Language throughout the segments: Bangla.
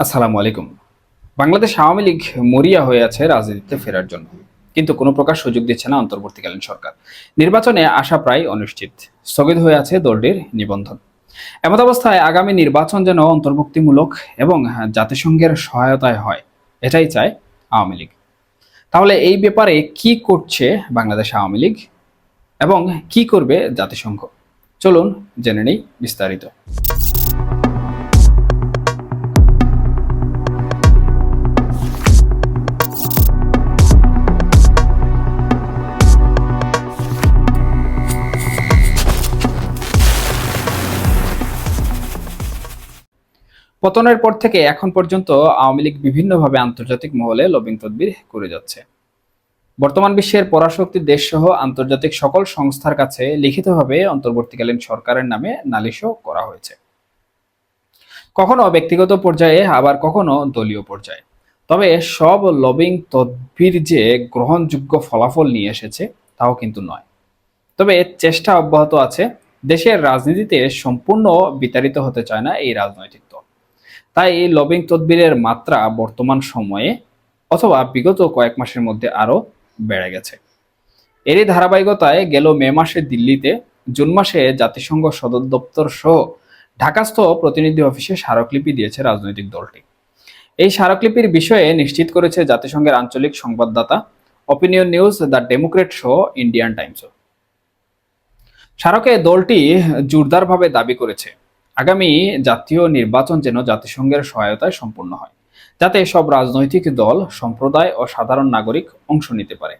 আসসালামু আলাইকুম। বাংলাদেশ আওয়ামী লীগ মরিয়া হয়ে আছে রাজনীতিতে ফেরার জন্য। কিন্তু কোনো প্রকার সুযোগ দিচ্ছে না অন্তর্বর্তীকালীন সরকার। নির্বাচনে আসা প্রায় অনিশ্চিত। স্থগিত হয়ে আছে দলটির নিবন্ধন। এমত অবস্থায় আগামী নির্বাচন যেন অন্তর্ভুক্তিমূলক এবং জাতিসংঘের সহায়তায় হয়, এটাই চায় আওয়ামী লীগ। তাহলে এই ব্যাপারে কি করছে বাংলাদেশ আওয়ামী লীগ এবং কি করবে জাতিসংঘ? চলুন জেনে নেই বিস্তারিত। পতনের পর থেকে এখন পর্যন্ত আওয়ামী লীগ বিভিন্নভাবে আন্তর্জাতিক মহলে লবিং তদবির করে যাচ্ছে। বর্তমান বিশ্বের পরাশক্তি দেশ সহ আন্তর্জাতিক সকল সংস্থার কাছে লিখিতভাবে অন্তর্বর্তীকালীন সরকারের নামে নালিশও করা হয়েছে। কখনো ব্যক্তিগত পর্যায়ে, আবার কখনো দলীয় পর্যায়ে। তবে সব লবিং তদবির যে গ্রহণযোগ্য ফলাফল নিয়ে এসেছে, তাও কিন্তু নয়। তবে চেষ্টা অব্যাহত আছে। দেশের রাজনীতিতে সম্পূর্ণ বিতাড়িত হতে চায় না এই রাজনৈতিক তাই এই লবিং তদবিরের মাত্রা বর্তমান সময়ে অথবা বিগত কয়েক মাসের মধ্যে আরও বেড়ে গেছে। এরই ধারাবাহিকতায় গেল মে মাসে দিল্লিতে, জুন মাসে জাতিসংঘ সদর দপ্তর সহ ঢাকাস্থ প্রতিনিধি অফিসে স্মারকলিপি দিয়েছে রাজনৈতিক দলটি। এই স্মারকলিপির বিষয়ে নিশ্চিত করেছে জাতিসংঘের আঞ্চলিক সংবাদদাতা অপিনিয়ন নিউজ দ্য ডেমোক্রেট সহ ইন্ডিয়ান টাইমসও স্মারকে দলটি জোরদারভাবে দাবি করেছে। আগামী জাতীয় নির্বাচন যেন জাতিসংঘের সহায়তায় সম্পূর্ণ হয়, যাতে সব রাজনৈতিক দল, সম্প্রদায় ও সাধারণ নাগরিক অংশ নিতে পারে।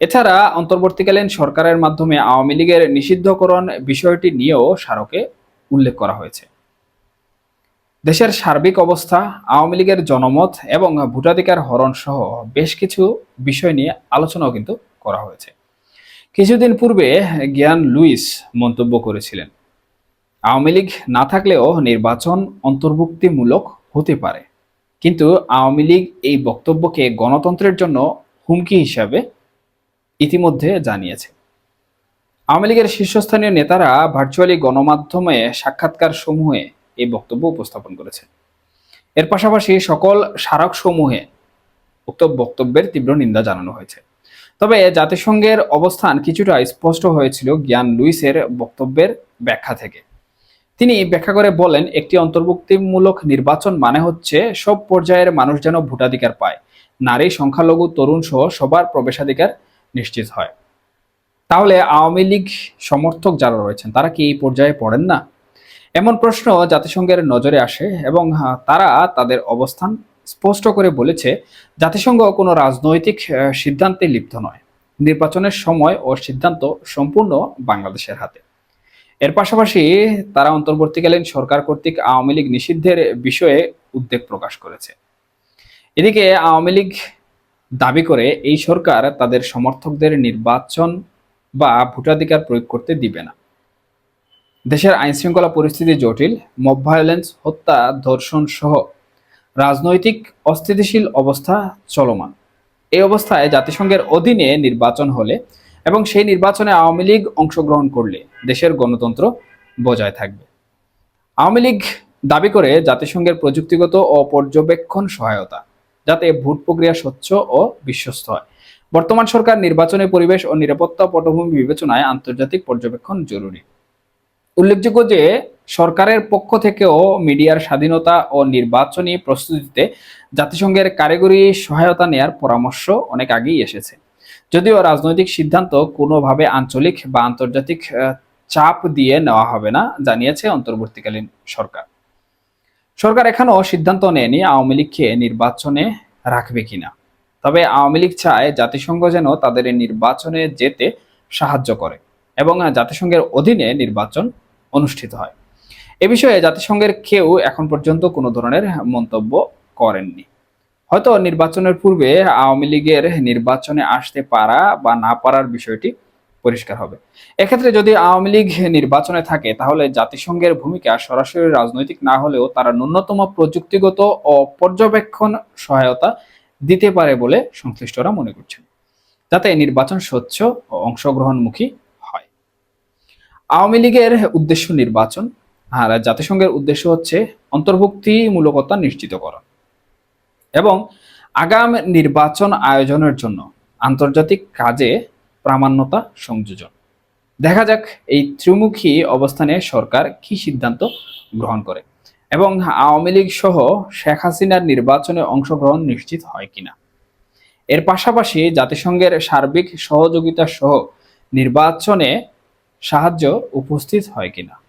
এছাড়া অন্তর্বর্তীকালীন সরকারের মাধ্যমে আওয়ামী লীগের নিষিদ্ধকরণ বিষয়টি নিয়েও স্মারকে উল্লেখ করা হয়েছে। দেশের সার্বিক অবস্থা, আওয়ামী লীগের জনমত এবং ভোটাধিকার হরণ সহ বেশ কিছু বিষয় নিয়ে আলোচনাও কিন্তু করা হয়েছে। কিছুদিন পূর্বে জ্ঞান লুইস মন্তব্য করেছিলেন। আওয়ামী লীগ না থাকলেও নির্বাচন অন্তর্ভুক্তিমূলক হতে পারে। কিন্তু আওয়ামী লীগ এই বক্তব্যকে গণতন্ত্রের জন্য হুমকি হিসাবে ইতিমধ্যে জানিয়েছে। আওয়ামী লীগের শীর্ষস্থানীয় নেতারা ভার্চুয়ালি গণমাধ্যমে সাক্ষাৎকার সমূহে এই বক্তব্য উপস্থাপন করেছে। এর পাশাপাশি সকল স্মারক সমূহে উক্ত বক্তব্যের তীব্র নিন্দা জানানো হয়েছে। তবে জাতিসংঘের অবস্থান কিছুটা স্পষ্ট হয়েছিল জ্ঞান লুইসের বক্তব্যের ব্যাখ্যা থেকে। তিনি ব্যাখ্যা করে বলেন, একটি অন্তর্ভুক্তিমূলক নির্বাচন মানে হচ্ছে সব পর্যায়ের মানুষ যেন ভোটাধিকার পায়। নারী, সংখ্যালঘু, তরুণ সহ সবার প্রবেশাধিকার নিশ্চিত হয়। তাহলে আওয়ামী লীগ সমর্থক যারা রয়েছেন, তারা কি এই পর্যায়ে পড়েন না? এমন প্রশ্ন জাতিসংঘের নজরে আসে এবং তারা তাদের অবস্থান স্পষ্ট করে বলেছে, জাতিসংঘ কোনো রাজনৈতিক সিদ্ধান্তে লিপ্ত নয়। নির্বাচনের সময় ও সিদ্ধান্ত সম্পূর্ণ বাংলাদেশের হাতে। এর পাশাপাশি তারা অন্তর্বর্তীকালীন সরকার কর্তৃক আওয়ামী লীগ নিষিদ্ধের বিষয়ে উদ্বেগ প্রকাশ করেছে। এদিকে আওয়ামী লীগ দাবি করে এই সরকার তাদের সমর্থকদের নির্বাচন বা ভোটাধিকার প্রয়োগ করতে দিবে না। দেশের আইনশৃঙ্খলা পরিস্থিতি জটিল, মব ভায়োলেন্স, হত্যা, ধর্ষণ সহ রাজনৈতিক অস্থিতিশীল অবস্থা চলমান। এই অবস্থায় জাতিসংঘের অধীনে নির্বাচন হলে এবং সেই নির্বাচনে আওয়ামী লীগ অংশগ্রহণ করলে দেশের গণতন্ত্র বজায় থাকবে। আওয়ামী লীগ দাবি করে জাতিসংঘের প্রযুক্তিগত ও পর্যবেক্ষণ সহায়তা, যাতে ভোট প্রক্রিয়া স্বচ্ছ ও বিশ্বস্ত হয়। বর্তমান সরকার নির্বাচনী পরিবেশ ও নিরাপত্তা পটভূমি বিবেচনায় আন্তর্জাতিক পর্যবেক্ষণ জরুরি। উল্লেখযোগ্য যে, সরকারের পক্ষ থেকেও মিডিয়ার স্বাধীনতা ও নির্বাচনী প্রস্তুতিতে জাতিসংঘের কারিগরি সহায়তা নেয়ার পরামর্শ অনেক আগেই এসেছে। যদিও রাজনৈতিক সিদ্ধান্ত কোনোভাবে আঞ্চলিক বা আন্তর্জাতিক চাপ দিয়ে নেওয়া হবে না, জানিয়েছে অন্তর্বর্তীকালীন সরকার। সরকার এখনও সিদ্ধান্ত নেয়নি আওয়ামী লীগকে নির্বাচনে রাখবে কিনা। তবে আওয়ামী লীগ চায় জাতিসংঘ যেন তাদের নির্বাচনে যেতে সাহায্য করে এবং জাতিসংঘের অধীনে নির্বাচন অনুষ্ঠিত হয়। এ বিষয়ে জাতিসংঘের কেউ এখন পর্যন্ত কোনো ধরনের মন্তব্য করেননি। হয়তো নির্বাচনের পূর্বে আওয়ামী লীগের নির্বাচনে আসতে পারা বা না পারার বিষয়টি পরিষ্কার হবে। এক্ষেত্রে যদি আওয়ামী লীগ নির্বাচনে থাকে, তাহলে জাতিসংঘের ভূমিকা সরাসরি রাজনৈতিক না হলেও তারা ন্যূনতম প্রযুক্তিগত ও পর্যবেক্ষণ সহায়তা দিতে পারে বলে সংশ্লিষ্টরা মনে করছেন, যাতে নির্বাচন স্বচ্ছ ও অংশগ্রহণমুখী হয়। আওয়ামী লীগের উদ্দেশ্য নির্বাচন, আর জাতিসংঘের উদ্দেশ্য হচ্ছে অন্তর্ভুক্তিমূলকতা নিশ্চিত করা এবং আগাম নির্বাচন আয়োজনের জন্য আন্তর্জাতিক কাজে প্রামাণ্যতা সংযোজন। দেখা যাক এই ত্রিমুখী অবস্থানে সরকার কি সিদ্ধান্ত গ্রহণ করে এবং আওয়ামী লীগ সহ শেখ হাসিনার নির্বাচনে অংশগ্রহণ নিশ্চিত হয় কিনা। এর পাশাপাশি জাতিসংঘের সার্বিক সহযোগিতা সহ নির্বাচনে সাহায্য উপস্থিত হয় কিনা।